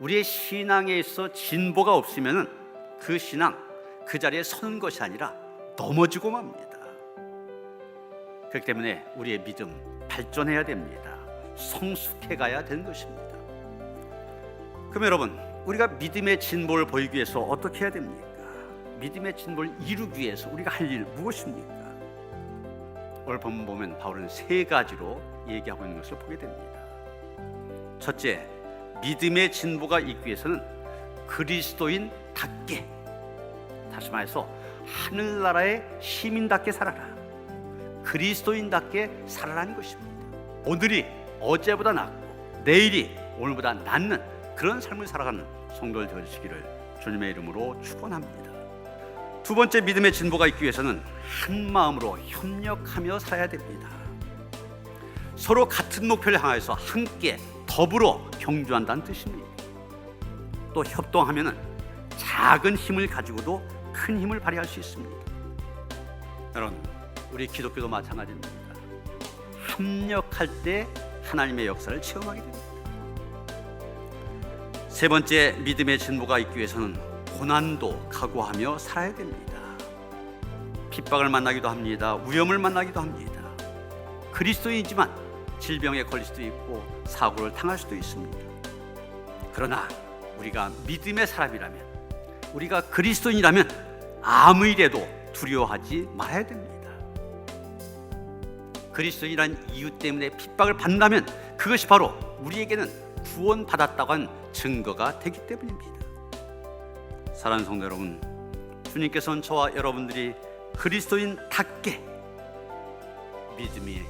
우리의 신앙에 있어 진보가 없으면은 그 신앙 그 자리에 서는 것이 아니라 넘어지고 맙니다. 그렇기 때문에 우리의 믿음 발전해야 됩니다. 성숙해 가야 되는 것입니다. 그럼 여러분, 우리가 믿음의 진보를 보이기 위해서 어떻게 해야 됩니까? 믿음의 진보를 이루기 위해서 우리가 할 일 무엇입니까? 오늘 본문 보면 바울은 세 가지로 얘기하고 있는 것을 보게 됩니다. 첫째, 믿음의 진보가 있기 위해서는 그리스도인답게 다시 말해서 하늘나라의 시민답게 살아라. 그리스도인답게 살아라는 것입니다. 오늘이 어제보다 낫고 내일이 오늘보다 낫는 그런 삶을 살아가는 성도들 되시기를 주님의 이름으로 축원합니다. 두 번째 믿음의 진보가 있기 위해서는 한 마음으로 협력하며 살아야 됩니다. 서로 같은 목표를 향해서 함께 더불어 경주한다는 뜻입니다. 또 협동하면은 작은 힘을 가지고도 큰 힘을 발휘할 수 있습니다. 여러분, 우리 기독교도 마찬가지입니다. 합력할 때 하나님의 역사를 체험하게 됩니다. 세 번째 믿음의 진보가 있기 위해서는 고난도 각오하며 살아야 됩니다. 핍박을 만나기도 합니다. 위험을 만나기도 합니다. 그리스도인이지만 질병에 걸릴 수도 있고 사고를 당할 수도 있습니다. 그러나 우리가 믿음의 사람이라면 우리가 그리스도인이라면 아무 일에도 두려워하지 말아야 됩니다. 그리스도인이란 이유 때문에 핍박을 받는다면 그것이 바로 우리에게는 구원받았다고 한 증거가 되기 때문입니다. 사랑하는 성도 여러분, 주님께서는 저와 여러분들이 그리스도인답게 믿음이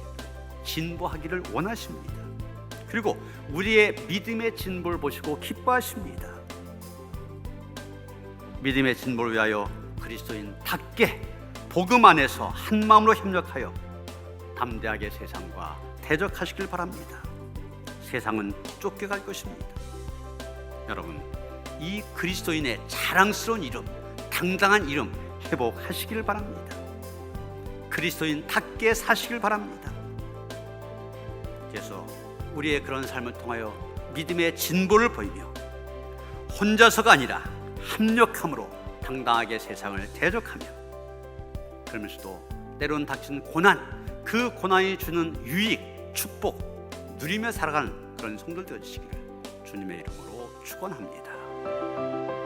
진보하기를 원하십니다. 그리고 우리의 믿음의 진보를 보시고 기뻐하십니다. 믿음의 진보를 위하여 그리스도인답게 복음 안에서 한 마음으로 협력하여 담대하게 세상과 대적하시길 바랍니다. 세상은 쫓겨갈 것입니다. 여러분, 이 그리스도인의 자랑스러운 이름, 당당한 이름 회복하시길 바랍니다. 그리스도인답게 사시길 바랍니다. 그래서 우리의 그런 삶을 통하여 믿음의 진보를 보이며 혼자서가 아니라 합력함으로 당당하게 세상을 대적하며 그러면서도 때론 닥치는 고난 그 고난이 주는 유익 축복 누리며 살아가는 그런 성도들 되시기를 주님의 이름으로 축원합니다.